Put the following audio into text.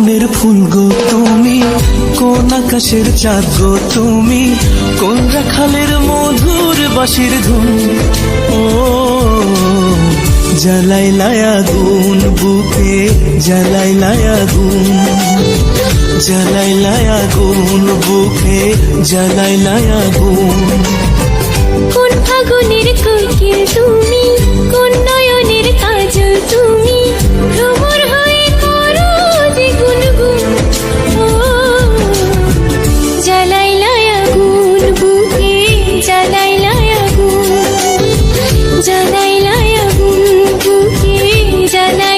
বনের ফুল গো তুমি, কোন আকাশের চাঁদ গো তুমি, কোন রাখালের মধুর বাঁশির ধুন। ও, জ্বালাই লায়া গুন বুকে জ্বালাই লায়া গুন জ্বালাই লায়া গুন বুকে জ্বালাই লায়া গুন ಜನ